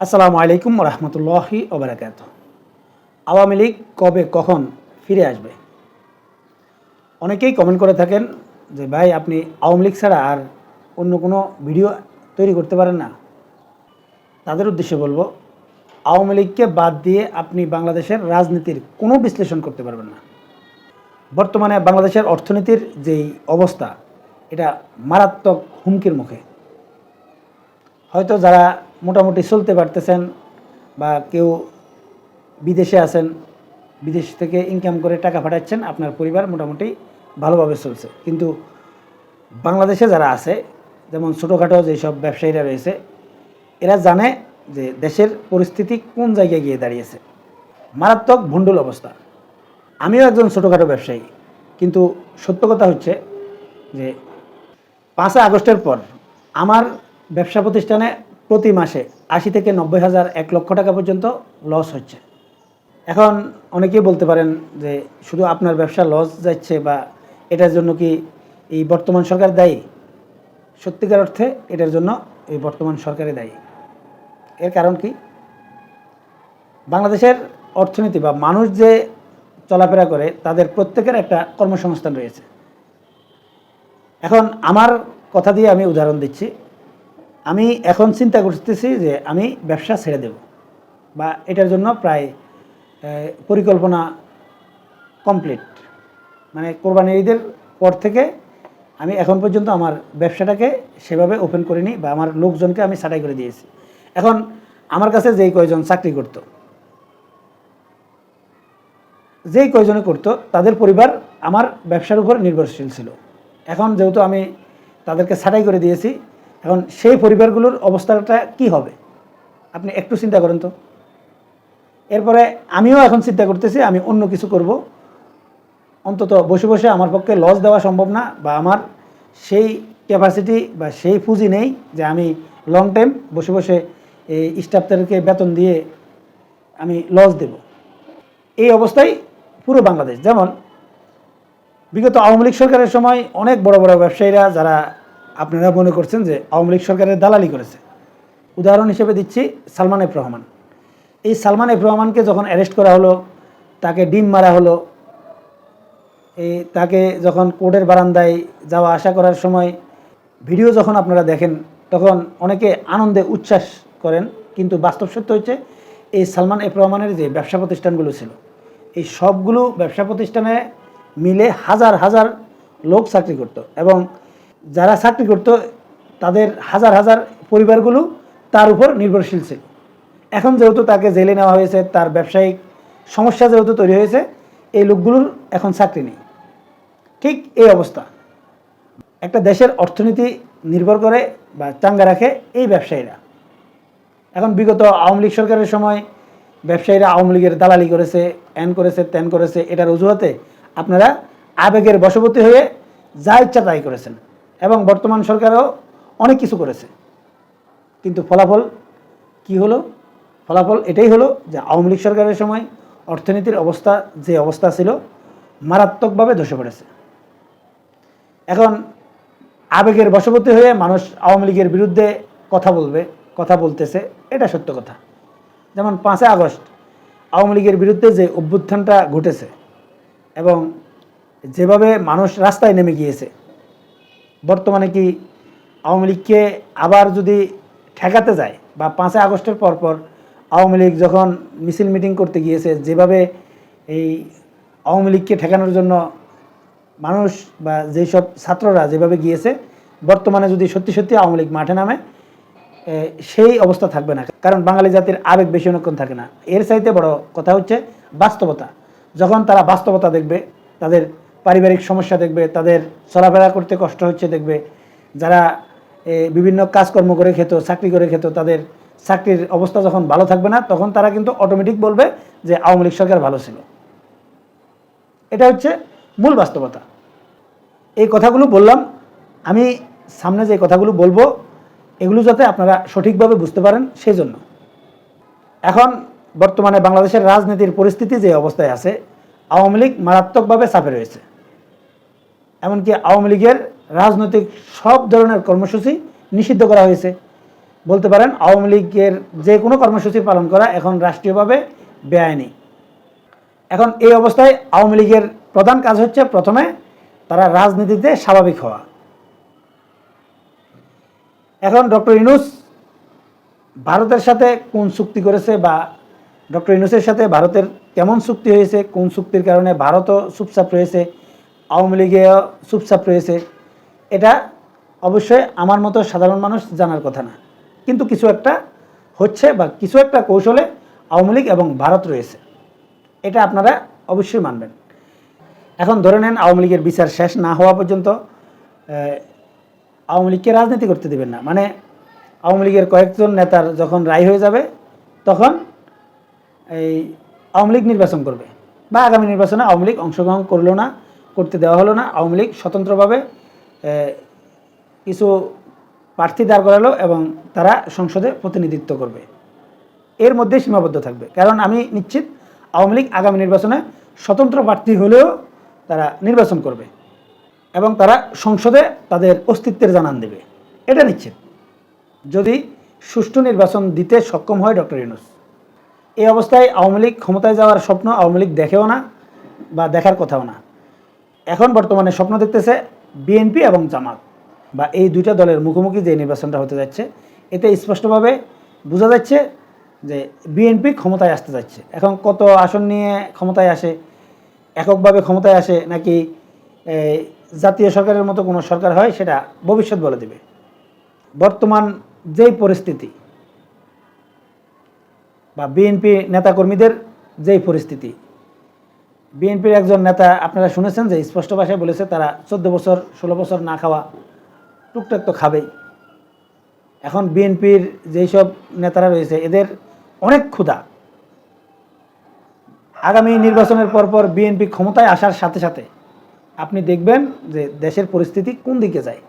আসসালামু আলাইকুম রহমতুল্লাহি ওবরাকাত আওয়ামী লীগ কবে কখন ফিরে আসবে? অনেকেই কমেন্ট করে থাকেন যে, ভাই, আপনি আওয়ামী লীগ ছাড়া আর অন্য কোনো ভিডিও তৈরি করতে পারেন না। তাদের উদ্দেশ্যে বলব, আওয়ামী লীগকে বাদ দিয়ে আপনি বাংলাদেশের রাজনীতির কোনো বিশ্লেষণ করতে পারবেন না। বর্তমানে বাংলাদেশের অর্থনীতির যেই অবস্থা, এটা মারাত্মক হুমকির মুখে। হয়তো যারা মোটামুটি চলতে পারতেছেন বা কেউ বিদেশে আছেন, বিদেশ থেকে ইনকাম করে টাকা পাঠাচ্ছেন, আপনার পরিবার মোটামুটি ভালোভাবে চলছে। কিন্তু বাংলাদেশে যারা আছে, যেমন ছোটোখাটো যেসব ব্যবসায়ীরা রয়েছে, এরা জানে যে দেশের পরিস্থিতি কোন জায়গায় গিয়ে দাঁড়িয়েছে। মারাত্মক ভণ্ডুল অবস্থা। আমিও একজন ছোটোখাটো ব্যবসায়ী, কিন্তু সত্য কথা হচ্ছে যে পাঁচই আগস্টের পর আমার ব্যবসা প্রতিষ্ঠানে প্রতি মাসে আশি থেকে নব্বই হাজার এক লক্ষ টাকা পর্যন্ত লস হচ্ছে। এখন অনেকেই বলতে পারেন যে শুধু আপনার ব্যবসা লস যাচ্ছে বা এটার জন্য কি এই বর্তমান সরকার দায়ী? সত্যিকার অর্থে এটার জন্য এই বর্তমান সরকারে দায়ী। এর কারণ কি? বাংলাদেশের অর্থনীতি বা মানুষ যে চলাফেরা করে তাদের প্রত্যেকের একটা কর্মসংস্থান রয়েছে। এখন আমার কথা দিয়ে আমি উদাহরণ দিচ্ছি। আমি এখন চিন্তা করতেছি যে আমি ব্যবসা ছেড়ে দেব বা এটার জন্য প্রায় পরিকল্পনা কমপ্লিট মানে কোরবানি ঈদের পর থেকে আমি এখন পর্যন্ত আমার ব্যবসাটাকে সেভাবে ওপেন করিনি বা আমার লোকজনকে আমি ছাঁটাই করে দিয়েছি। এখন আমার কাছে যেই কয়জন চাকরি করতো, যেই কয়জনে করতো, তাদের পরিবার আমার ব্যবসার উপর নির্ভরশীল ছিল। এখন যেহেতু আমি তাদেরকে ছাঁটাই করে দিয়েছি এখন সেই পরিবারগুলোর অবস্থাটা কি হবে? আপনি একটু চিন্তা করেন তো। এরপরে আমিও এখন চিন্তা করতেছি, আমি অন্য কিছু করব। অন্তত বসে বসে আমার পক্ষে লস দেওয়া সম্ভব না বা আমার সেই ক্যাপাসিটি বা সেই পুঁজি নেই যে আমি লং টাইম বসে বসে এই স্টাফদেরকে বেতন দিয়ে আমি লস দেব। এই অবস্থায় পুরো বাংলাদেশ। যেমন, বিগত আওয়ামী লীগ সরকারের সময় অনেক বড় বড় ব্যবসায়ীরা যারা আপনারা মনে করছেন যে আওয়ামী লীগ সরকারের দালালি করেছে। উদাহরণ হিসেবে দিচ্ছি সালমান এফ রহমান। এই সালমান এফ রহমানকে যখন অ্যারেস্ট করা হলো, তাকে ডিম মারা হলো, এই তাকে যখন কোর্টের বারান্দায় যাওয়া আসা করার সময় ভিডিও যখন আপনারা দেখেন, তখন অনেকে আনন্দে উচ্ছ্বাস করেন, কিন্তু বাস্তব সত্য হচ্ছে এই সালমান এফ রহমানের যে ব্যবসা প্রতিষ্ঠানগুলো ছিল, এই সবগুলো ব্যবসা প্রতিষ্ঠানে মিলে হাজার হাজার লোক চাকরি করত এবং যারা চাকরি করতো, তাদের হাজার হাজার পরিবারগুলো তার উপর নির্ভরশীল ছিল। এখন যেহেতু তাকে জেলে নেওয়া হয়েছে, তার ব্যবসায়িক সমস্যা যেহেতু তৈরি হয়েছে, এই লোকগুলোর এখন চাকরি নেই। ঠিক এই অবস্থা। একটা দেশের অর্থনীতি নির্ভর করে বা চাঙ্গা রাখে এই ব্যবসায়ীরা। এখন বিগত আওয়ামী লীগ সরকারের সময় ব্যবসায়ীরা আওয়ামী লীগের দালালি করেছে, এন করেছে ত্যান করেছে, এটার অজুহাতে আপনারা আবেগের বশবর্তী হয়ে যা ইচ্ছা তাই করেছেন। এবং বর্তমান সরকারও অনেক কিছু করেছে। কিন্তু ফলাফল কি হলো? ফলাফল এটাই হলো যে আওয়ামী লীগ সরকারের সময় অর্থনীতির অবস্থা যে অবস্থা ছিল, মারাত্মকভাবে ধসে পড়েছে। এখন আবেগের বশবর্তী হয়ে মানুষ আওয়ামী লীগের বিরুদ্ধে কথা বলবে, কথা বলতেছে, এটা সত্য কথা। যেমন পাঁচই আগস্ট আওয়ামী লীগের বিরুদ্ধে যে অভ্যুত্থানটা ঘটেছে এবং যেভাবে মানুষ রাস্তায় নেমে গিয়েছে বর্তমানে কি আওয়ামী লীগকে আবার যদি ঠেকাতে যায় বা পাঁচই আগস্টের পর পর আওয়ামী লীগ যখন মিছিল মিটিং করতে গিয়েছে, যেভাবে এই আওয়ামী লীগকে ঠেকানোর জন্য মানুষ বা যেসব ছাত্ররা যেভাবে গিয়েছে, বর্তমানে যদি সত্যি সত্যি আওয়ামী লীগ মাঠে নামে সেই অবস্থা থাকবে না। কারণ বাঙালি জাতির আবেগ বেশি অনেকক্ষণ থাকে না। এর চাইতে বড় কথা হচ্ছে বাস্তবতা। যখন তারা বাস্তবতা দেখবে, তাদের পারিবারিক সমস্যা দেখবে, তাদের চলাফেরা করতে কষ্ট হচ্ছে দেখবে। যারা বিভিন্ন কাজকর্ম করে খেত, চাকরি করে খেত, তাদের চাকরির অবস্থা যখন ভালো থাকবে না, তখন তারা কিন্তু অটোমেটিক বলবে যে আওয়ামী লীগ সরকার ভালো ছিল। এটা হচ্ছে মূল বাস্তবতা। এই কথাগুলো বললাম। আমি সামনে যে কথাগুলো বলব, এগুলো যাতে আপনারা সঠিকভাবে বুঝতে পারেন সেই জন্য এখন বর্তমানে বাংলাদেশের রাজনীতির পরিস্থিতি যে অবস্থায় আছে, আওয়ামী লীগ মারাত্মকভাবে চাপে রয়েছে। এমনকি আওয়ামী লীগের রাজনৈতিক সব ধরনের কর্মসূচি নিষিদ্ধ করা হয়েছে। বলতে পারেন, আওয়ামী লীগের যে কোনো কর্মসূচি পালন করা এখন রাষ্ট্রীয়ভাবে বেআইনি। এখন এই অবস্থায় আওয়ামী লীগের প্রধান কাজ হচ্ছে প্রথমে তারা রাজনীতিতে স্বাভাবিক হওয়া। এখন ডক্টর ইনুস ভারতের সাথে কোন চুক্তি করেছে বা ডক্টর ইনুসের সাথে ভারতের কেমন চুক্তি হয়েছে, কোন চুক্তির কারণে ভারতও চুপচাপ রয়েছে আওয়ামী লীগেও চুপচাপ রয়েছে, এটা অবশ্যই আমার মতো সাধারণ মানুষ জানার কথা না। কিন্তু কিছু একটা হচ্ছে বা কিছু একটা কৌশলে আওয়ামী লীগ এবং ভারত রয়েছে, এটা আপনারা অবশ্যই মানবেন। এখন ধরে নেন আওয়ামী লীগের বিচার শেষ না হওয়া পর্যন্ত আওয়ামী লীগকে রাজনীতি করতে দেবেন না। মানে আওয়ামী লীগের কয়েকজন নেতার যখন রায় হয়ে যাবে, তখন এই আওয়ামী লীগ নির্বাচন করবে। বা আগামী নির্বাচনে আওয়ামী লীগ অংশগ্রহণ করল না করতে দেওয়া হলো না। আওয়ামী লীগ স্বতন্ত্রভাবে কিছু প্রার্থী দাঁড় করালো এবং তারা সংসদে প্রতিনিধিত্ব করবে। এর মধ্যে সীমাবদ্ধ থাকবে। কারণ আমি নিশ্চিত, আওয়ামী লীগ আগামী নির্বাচনে স্বতন্ত্র প্রার্থী হলেও তারা নির্বাচন করবে এবং তারা সংসদে তাদের অস্তিত্বের জানান দেবে। এটা নিশ্চিত। যদি সুষ্ঠু নির্বাচন দিতে সক্ষম হয় ডক্টর ইউনুস, এই অবস্থায় আওয়ামী লীগ ক্ষমতায় যাওয়ার স্বপ্ন আওয়ামী লীগ দেখেও না বা দেখার কথাও না। এখন বর্তমানে স্বপ্ন দেখতেছে বিএনপি এবং জামাত। বা এই দুইটা দলের মুখোমুখি যে নির্বাচনটা হতে যাচ্ছে, এতে স্পষ্টভাবে বোঝা যাচ্ছে যে বিএনপি ক্ষমতায় আসতে যাচ্ছে। এখন কত আসন নিয়ে ক্ষমতায় আসে, এককভাবে ক্ষমতায় আসে নাকি জাতীয় সরকারের মতো কোনো সরকার হয় সেটা ভবিষ্যৎ বলে দেবে। বর্তমান যেই পরিস্থিতি বা বিএনপি নেতাকর্মীদের যেই পরিস্থিতি বিএনপির একজন নেতা আপনারা শুনেছেন যে স্পষ্ট ভাষায় বলেছে তারা চোদ্দ বছর, ষোলো বছর না খাওয়া টুকটাক তো খাবেই। এখন বিএনপির যেই সব নেতারা রয়েছে, এদের অনেক ক্ষুধা। আগামী নির্বাচনের পরপর বিএনপি ক্ষমতায় আসার সাথে সাথে আপনি দেখবেন যে দেশের পরিস্থিতি কোন দিকে যায়,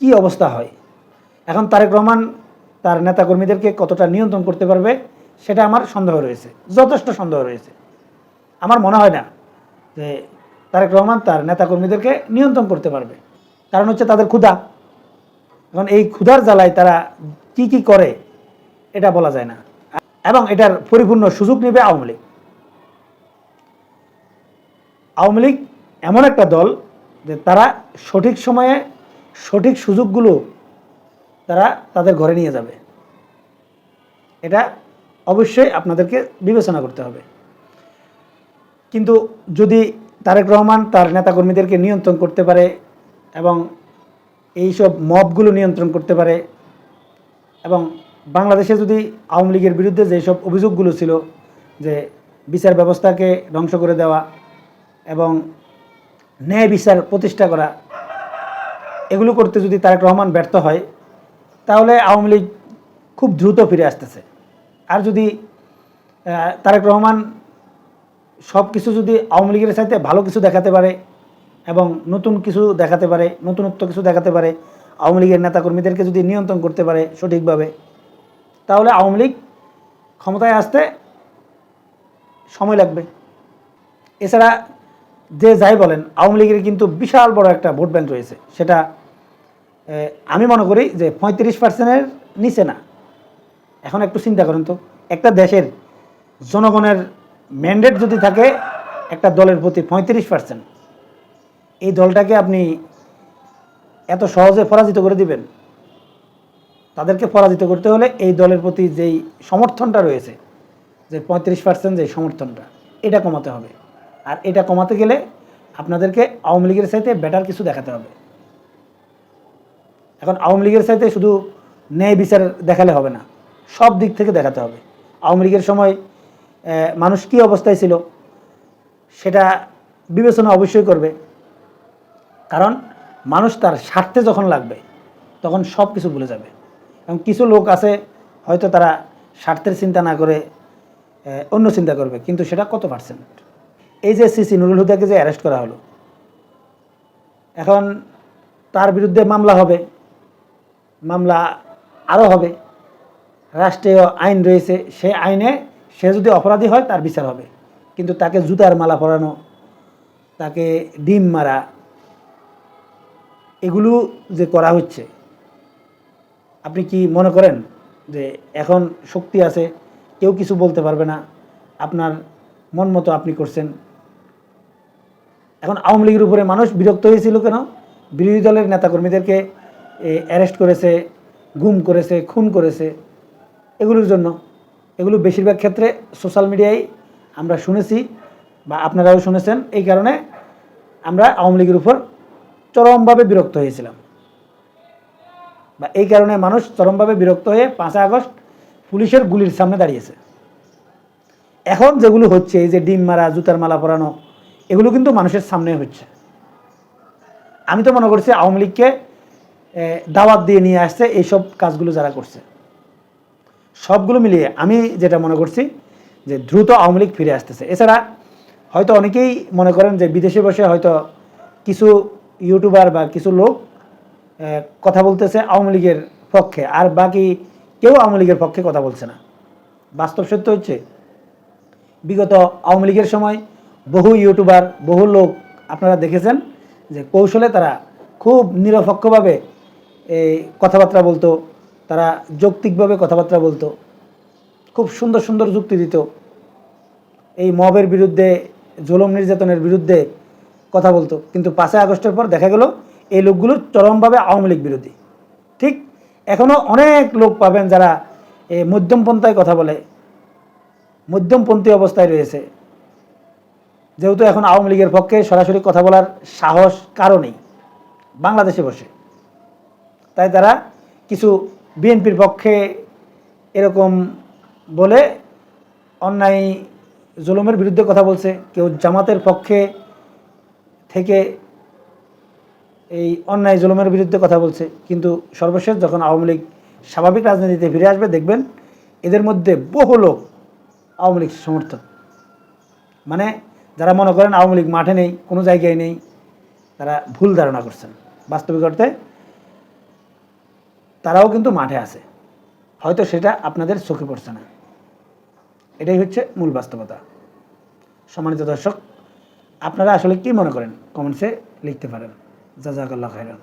কি অবস্থা হয়। এখন তারেক রহমান তার নেতাকর্মীদেরকে কতটা নিয়ন্ত্রণ করতে পারবে, সেটা আমার সন্দেহ রয়েছে, যথেষ্ট সন্দেহ রয়েছে। আমার মনে হয় না যে তারেক রহমান তার নেতাকর্মীদেরকে নিয়ন্ত্রণ করতে পারবে। কারণ হচ্ছে তাদের ক্ষুধা। এখন এই ক্ষুধার জ্বালায় তারা কি কি করে, এটা বলা যায় না। এবং এটার পরিপূর্ণ সুযোগ নেবে আওয়ামী লীগ। আওয়ামী লীগ এমন একটা দল যে তারা সঠিক সময়ে সঠিক সুযোগগুলো তারা তাদের ঘরে নিয়ে যাবে। এটা অবশ্যই আপনাদেরকে বিবেচনা করতে হবে। কিন্তু যদি তারেক রহমান তার নেতাকর্মীদেরকে নিয়ন্ত্রণ করতে পারে এবং এই সব মবগুলো নিয়ন্ত্রণ করতে পারে এবং বাংলাদেশে যদি আওয়ামী লীগের বিরুদ্ধে যেসব অভিযোগগুলো ছিল যে বিচার ব্যবস্থাকে ধ্বংস করে দেওয়া এবং ন্যায় বিচার প্রতিষ্ঠা করা, এগুলো করতে যদি তারেক রহমান ব্যর্থ হয়, তাহলে আওয়ামী লীগ খুব দ্রুত ফিরে আসতেছে। আর যদি তারেক রহমান সব কিছু যদি আওয়ামী লীগের সাথে ভালো কিছু দেখাতে পারে এবং নতুন কিছু দেখাতে পারে, নতুনত্ব কিছু দেখাতে পারে, আওয়ামী লীগের নেতাকর্মীদেরকে যদি নিয়ন্ত্রণ করতে পারে সঠিকভাবে, তাহলে আওয়ামী লীগ ক্ষমতায় আসতে সময় লাগবে। এছাড়া যে যাই বলেন, আওয়ামী লীগের কিন্তু বিশাল বড় একটা ভোট ব্যাংক রয়েছে। সেটা আমি মনে করি যে পঁয়ত্রিশ পার্সেন্টের নিচে না। এখন একটু চিন্তা করেন তো, একটা দেশের জনগণের ম্যান্ডেট যদি থাকে, একটা দলের প্রতি পঁয়ত্রিশ পার্সেন্ট এই দলটাকে আপনি এত সহজে পরাজিত করে দিবেন। তাদেরকে পরাজিত করতে হলে এই দলের প্রতি যেই সমর্থনটা রয়েছে, যে পঁয়ত্রিশ পার্সেন্ট যে সমর্থনটা, এটা কমাতে হবে। আর এটা কমাতে গেলে আপনাদেরকে আওয়ামী লীগের সাথে বেটার কিছু দেখাতে হবে। এখন আওয়ামী লীগের সাথে শুধু ন্যায় বিচার দেখালে হবে না, সব দিক থেকে দেখাতে হবে। আওয়ামী লীগের সময় মানুষ কী অবস্থায় ছিল সেটা বিবেচনা অবশ্যই করবে। কারণ মানুষ তার স্বার্থে যখন লাগবে, তখন সব কিছু ভুলে যাবে। এবং কিছু লোক আছে, হয়তো তারা স্বার্থের চিন্তা না করে অন্য চিন্তা করবে, কিন্তু সেটা কত পার্সেন্ট এই যে সিসি নুরুল হুদাকে যে অ্যারেস্ট করা হলো, এখন তার বিরুদ্ধে মামলা হবে, মামলা আরও হবে। রাষ্ট্রীয় আইন রয়েছে সেই আইনে সে যদি অপরাধী হয়, তার বিচার হবে। কিন্তু তাকে জুতার মালা পরানো, তাকে ডিম মারা, এগুলো যে করা হচ্ছে, আপনি কি মনে করেন যে এখন শক্তি আছে, কেউ কিছু বলতে পারবে না, আপনার মন মতো আপনি করছেন? এখন আওয়ামী লীগের উপরে মানুষ বিরক্ত হয়েছিল কেন? বিরোধী দলের নেতাকর্মীদেরকে অ্যারেস্ট করেছে, গুম করেছে, খুন করেছে, এগুলোর জন্য। এগুলো বেশিরভাগ ক্ষেত্রে সোশ্যাল মিডিয়ায় আমরা শুনেছি বা আপনারাও শুনেছেন। এই কারণে আমরা আওয়ামী লীগের উপর চরমভাবে বিরক্ত হয়েছিলাম। বা এই কারণে মানুষ চরমভাবে বিরক্ত হয়ে পাঁচই আগস্ট পুলিশের গুলির সামনে দাঁড়িয়েছে। এখন যেগুলো হচ্ছে, এই যে ডিম মারা, জুতার মালা পরানো, এগুলো কিন্তু মানুষের সামনে হচ্ছে। আমি তো মনে করছি আওয়ামী লীগকে দাওয়াত দিয়ে নিয়ে আসছে, এইসব কাজগুলো যারা করছে। সবগুলো মিলিয়ে আমি যেটা মনে করছি যে দ্রুত আওয়ামী লীগ ফিরে আসতেছে। এছাড়া হয়তো অনেকেই মনে করেন যে বিদেশে বসে হয়তো কিছু ইউটিউবার বা কিছু লোক কথা বলতেছে আওয়ামী লীগের পক্ষে, আর বাকি কেউ আওয়ামী লীগের পক্ষে কথা বলছে না। বাস্তব সত্য হচ্ছে, বিগত আওয়ামী লীগের সময় বহু ইউটিউবার বহু লোক আপনারা দেখেছেন যে কৌশলে তারা খুব নিরপেক্ষভাবে এই কথাবার্তা বলতো তারা যৌক্তিকভাবে কথাবার্তা বলতো। খুব সুন্দর সুন্দর যুক্তি দিত। এই মবের বিরুদ্ধে, জুলুম নির্যাতনের বিরুদ্ধে কথা বলতো। কিন্তু পাঁচই আগস্টের পর দেখা গেল, এই লোকগুলো চরমভাবে আওয়ামী লীগ বিরোধী। ঠিক এখনও অনেক লোক পাবেন যারা এই মধ্যমপন্থায় কথা বলে। মধ্যমপন্থী অবস্থায় রয়েছে। যেহেতু এখন আওয়ামী লীগের পক্ষে সরাসরি কথা বলার সাহস কারও নেই, বাংলাদেশে বসে। তাই তারা কিছু বিএনপির পক্ষে এরকম বলে অন্যায় জুলুমের বিরুদ্ধে কথা বলছে। কেউ জামাতের পক্ষে থেকে এই অন্যায় জুলুমের বিরুদ্ধে কথা বলছে। কিন্তু সর্বশেষ যখন আওয়ামী লীগ স্বাভাবিক রাজনীতিতে ফিরে আসবে, দেখবেন এদের মধ্যে বহু লোক আওয়ামী লীগ সমর্থক। মানে যারা মনে করেন আওয়ামী লীগ মাঠে নেই, কোনো জায়গায় নেই, তারা ভুল ধারণা করছেন। বাস্তবিক অর্থে তারাও কিন্তু মাঠে আছে। হয়তো সেটা আপনাদের চোখে পড়ছে না। এটাই হচ্ছে মূল বাস্তবতা। সম্মানিত দর্শক, আপনারা আসলে কি মনে করেন? কমেন্টসে লিখতে পারেন। জাজাকাল্লাহ খাইরান